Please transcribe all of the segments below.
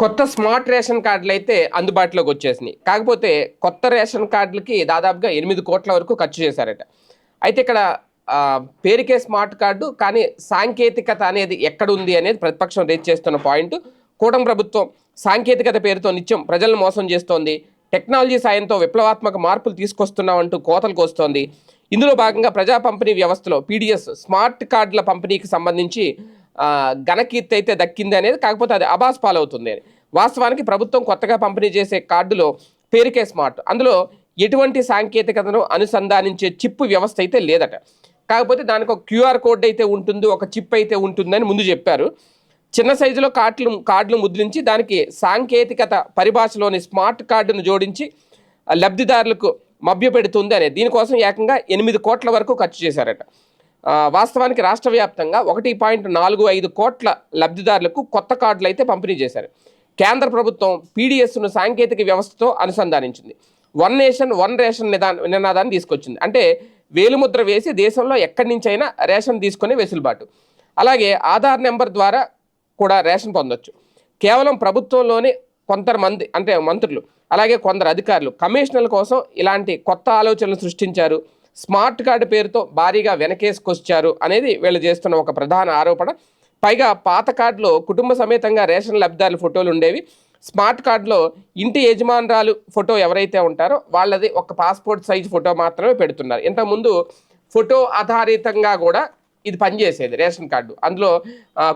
కొత్త smart ration కార్డులు అయితే అందుబాటులోకి వచ్చేసినాయి. కాకపోతే కొత్త రేషన్ కార్డులకి దాదాపుగా ఎనిమిది కోట్ల వరకు ఖర్చు చేశారట. అయితే ఇక్కడ పేరుకే స్మార్ట్ కార్డు కానీ సాంకేతికత అనేది ఎక్కడుంది అనేది ప్రతిపక్షం రేజ్ చేస్తున్న పాయింట్. కూటమి ప్రభుత్వం సాంకేతికత పేరుతో నిత్యం ప్రజలను మోసం చేస్తోంది. టెక్నాలజీ సాయంతో విప్లవాత్మక మార్పులు తీసుకొస్తున్నామంటూ కోతలకు వస్తోంది ఇందులో భాగంగా ప్రజా పంపిణీ వ్యవస్థలో పీడిఎస్ స్మార్ట్ కార్డుల పంపిణీకి సంబంధించి ఘనకీర్తి అయితే దక్కింది అనేది కాకపోతే అది అబాస్ పాలవుతుంది అని. వాస్తవానికి ప్రభుత్వం కొత్తగా పంపిణీ చేసే కార్డులో పేరుకే స్మార్ట్. అందులో ఎటువంటి సాంకేతికతను అనుసంధానించే చిప్ వ్యవస్థ అయితే లేదట. కాకపోతే దానికి ఒక క్యూఆర్ కోడ్ అయితే ఉంటుంది ఒక చిప్ అయితే ఉంటుందని ముందు చెప్పారు. చిన్న సైజులో కార్డులు కార్డులు ముద్రించి దానికి సాంకేతికత పరిభాషలోని స్మార్ట్ కార్డును జోడించి లబ్ధిదారులకు మభ్యపెడుతుంది అనే. దీనికోసం ఏకంగా ఎనిమిది కోట్ల వరకు ఖర్చు చేశారట. వాస్తవానికి రాష్ట్ర వ్యాప్తంగా ఒకటి పాయింట్ నాలుగు ఐదు కోట్ల లబ్ధిదారులకు కొత్త కార్డులు అయితే పంపిణీ చేశారు. కేంద్ర ప్రభుత్వం పీడిఎస్ను సాంకేతిక వ్యవస్థతో అనుసంధానించింది. వన్ నేషన్ వన్ రేషన్ నిదాన నినాదాన్ని తీసుకొచ్చింది. అంటే వేలుముద్ర వేసి దేశంలో ఎక్కడి నుంచైనా రేషన్ తీసుకునే వెసులుబాటు. అలాగే ఆధార్ నెంబర్ ద్వారా కూడా రేషన్ పొందొచ్చు. కేవలం ప్రభుత్వంలోనే కొంతమంది అంటే మంత్రులు అలాగే కొందరు అధికారులు కమిషనర్ల కోసం ఇలాంటి కొత్త ఆలోచనలు సృష్టించారు. స్మార్ట్ కార్డు పేరుతో భారీగా వెనకేసుకొచ్చారు అనేది వీళ్ళు చేస్తున్న ఒక ప్రధాన ఆరోపణ. పైగా పాత కార్డులో కుటుంబ సమేతంగా రేషన్ లబ్ధిదారుల ఫోటోలు ఉండేవి. స్మార్ట్ కార్డులో ఇంటి యజమానురాలు ఫోటో ఎవరైతే ఉంటారో వాళ్ళది ఒక పాస్పోర్ట్ సైజ్ ఫోటో మాత్రమే పెడుతున్నారు. ఇంతకుముందు ఫోటో ఆధారితంగా కూడా ఇది పనిచేసేది రేషన్ కార్డు. అందులో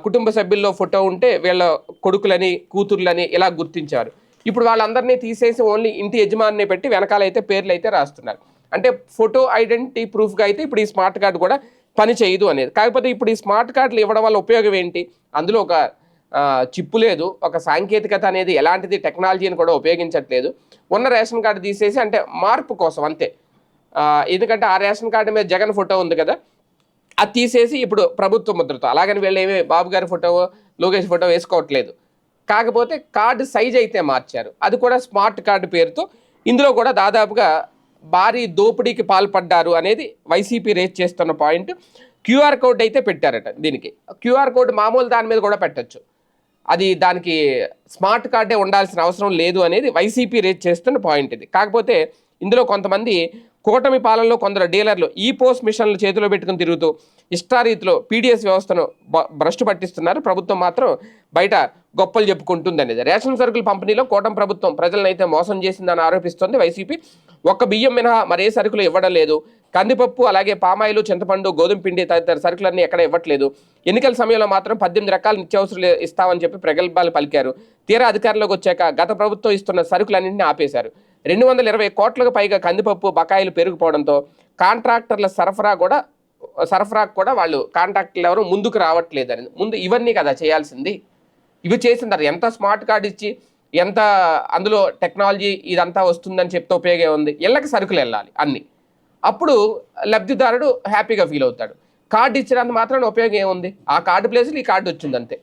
కుటుంబ సభ్యుల్లో ఫోటో ఉంటే వీళ్ళ కొడుకులని కూతుర్లని ఇలా గుర్తించారు. ఇప్పుడు వాళ్ళందరినీ తీసేసి ఓన్లీ ఇంటి యజమానిని పెట్టి వెనకాల అయితే పేర్లు అయితే రాస్తున్నారు. అంటే ఫోటో ఐడెంటిటీ ప్రూఫ్గా అయితే ఇప్పుడు ఈ స్మార్ట్ కార్డు కూడా పని చేయదు అనేది. కాకపోతే ఇప్పుడు ఈ స్మార్ట్ కార్డులు ఇవ్వడం వల్ల ఉపయోగం ఏంటి? అందులో ఒక చిప్పు లేదు ఒక సాంకేతికత అనేది ఎలాంటిది టెక్నాలజీని కూడా ఉపయోగించట్లేదు. ఉన్న రేషన్ కార్డు తీసేసి అంటే మార్పు కోసం అంతే. ఎందుకంటే ఆ రేషన్ కార్డు మీద జగన్ ఫోటో ఉంది కదా అది తీసేసి ఇప్పుడు ప్రభుత్వ ముద్రతో అలాగని వీళ్ళు ఏమి బాబు గారి ఫోటో లోకేష్ ఫోటో వేసుకోవట్లేదు. కాకపోతే కార్డు సైజ్ అయితే మార్చారు. అది కూడా స్మార్ట్ కార్డు పేరుతో ఇందులో కూడా దాదాపుగా భారీ దోపిడీకి పాల్పడ్డారు అనేది వైసీపీ రేస్ చేస్తున్న పాయింట్. క్యూఆర్ కోడ్ అయితే పెట్టారట దీనికి. క్యూఆర్ కోడ్ మామూలు దాని మీద కూడా పెట్టొచ్చు. అది దానికి స్మార్ట్ కార్డే ఉండాల్సిన అవసరం లేదు అనేది వైసీపీ రేజ్ చేస్తున్న పాయింట్ ఇది. కాకపోతే ఇందులో కొంతమంది కూటమి పాలనలో కొందరు డీలర్లు ఈ పోస్ట్ మిషన్లు చేతిలో పెట్టుకుని తిరుగుతూ ఇష్టారీతిలో పీడిఎస్ వ్యవస్థను భ్రష్టు పట్టిస్తున్నారు. ప్రభుత్వం మాత్రం బయట గొప్పలు చెప్పుకుంటుంది అనేది రేషన్ సరుకుల పంపిణీలో కూటమి ప్రభుత్వం ప్రజలను అయితే మోసం చేసిందని ఆరోపిస్తోంది వైసీపీ. ఒక్క బియ్యం మినహా మరే సరుకులు ఇవ్వడం లేదు. కందిపప్పు అలాగే పామాయిలు చింతపండు గోధుమ పిండి తదితర సరుకులన్నీ ఎక్కడ ఇవ్వట్లేదు. ఎన్నికల సమయంలో మాత్రం పద్దెనిమిది రకాల నిత్యావసరాలు ఇస్తామని చెప్పి ప్రగల్భాలు పలికారు. తీరా అధికారంలోకి వచ్చాక గత ప్రభుత్వం ఇస్తున్న సరుకులన్నింటినీ ఆపేశారు. రెండు వందల ఇరవై కోట్లకు పైగా కందిపప్పు బకాయిలు పెరిగిపోవడంతో కాంట్రాక్టర్ల సరఫరా కూడా సరఫరా కూడా వాళ్ళు కాంట్రాక్టర్లు ఎవరు ముందుకు రావట్లేదని. ముందు ఇవన్నీ కదా చేయాల్సింది. ఇవి చేసింటారు ఎంత స్మార్ట్ కార్డు ఇచ్చి ఎంత అందులో టెక్నాలజీ ఇదంతా వస్తుందని చెప్తే ఉపయోగం ఉంది ఇళ్ళకి సరుకులు వెళ్ళాలి అన్నీ. అప్పుడు లబ్ధిదారుడు హ్యాపీగా ఫీల్ అవుతాడు. కార్డు ఇచ్చినంత మాత్రం ఉపయోగం ఏముంది? ఆ కార్డు ప్లేస్లో ఈ కార్డు వచ్చింది అంతే.